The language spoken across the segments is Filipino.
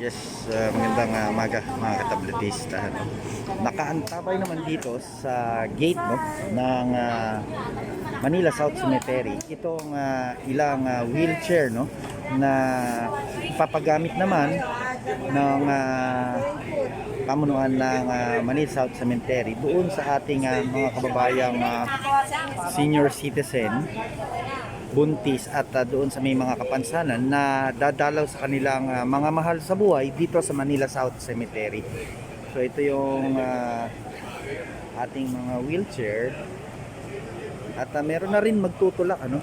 Yes, uh, magandang uh, umaga mga katabletista. Ano? Nakaantabay naman dito sa gate no, ng uh, Manila South Cemetery itong uh, ilang uh, wheelchair no, na ipapagamit naman ng uh, pamunuan ng uh, Manila South Cemetery doon sa ating uh, mga kababayang uh, senior citizen buntis at uh, doon sa may mga kapansanan na dadalaw sa kanilang uh, mga mahal sa buhay dito sa Manila South Cemetery. So ito yung uh, ating mga wheelchair at uh, meron na rin magtutulak ano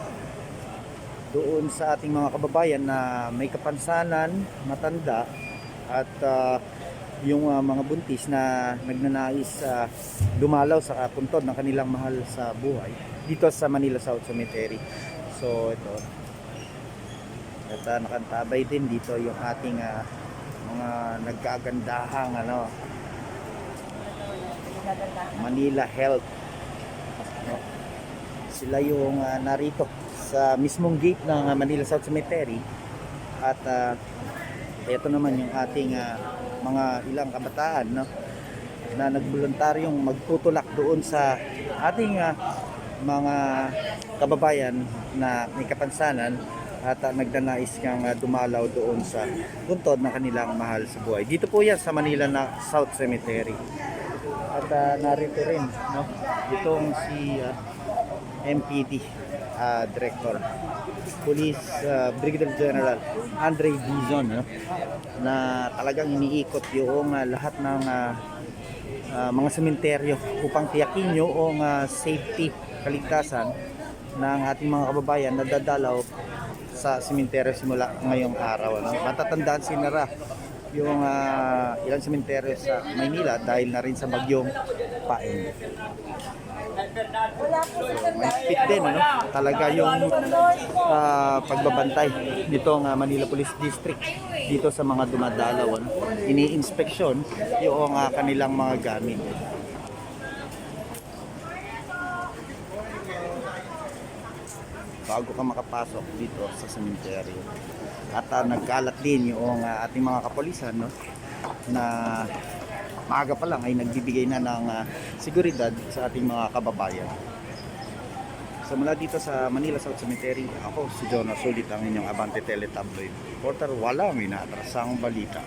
doon sa ating mga kababayan na may kapansanan, matanda at uh, yung uh, mga buntis na nagnanais uh, dumalaw sa puntod ng kanilang mahal sa buhay dito sa Manila South Cemetery. So ito. At uh, nakantabay din dito yung ating ah, mga nagkagandahang ano Manila Health. No? Sila yung ah, narito sa mismong gate ng ah, Manila South Cemetery at uh, ito naman yung ating ah, mga ilang kabataan no na nagboluntaryong magtutulak doon sa ating ah, mga kababayan na may kapansanan at uh, nagdanais kang uh, dumalaw doon sa buntod ng kanilang mahal sa buhay. Dito po yan sa Manila na South Cemetery. At uh, narito rin no, itong si uh, MPD uh, Director Police uh, Brigadier General Andre Dizon no, na talagang iniikot yung uh, lahat ng uh, uh, mga sementeryo upang tiyakin yung uh, safety kaligtasan ng ating mga kababayan na dadalaw sa sementeryo simula ngayong araw. Ano? Matatandaan sinara yung uh, ilang sementeryo sa Maynila dahil na rin sa bagyong paeng. So, may fit din, ano? Talaga yung uh, pagbabantay dito ng Manila Police District dito sa mga dumadalaw. Ano? Ini-inspeksyon yung uh, kanilang mga gamit. Bago ka makapasok dito sa sementeryo. At uh, nagkalat din yung uh, ating mga kapulisan no, na maaga pa lang ay nagbibigay na ng uh, seguridad sa ating mga kababayan. So mula dito sa Manila South Cemetery, ako si Jonas Sulit ang inyong Abante Teletabloid. Reporter, walang inaatrasang balita.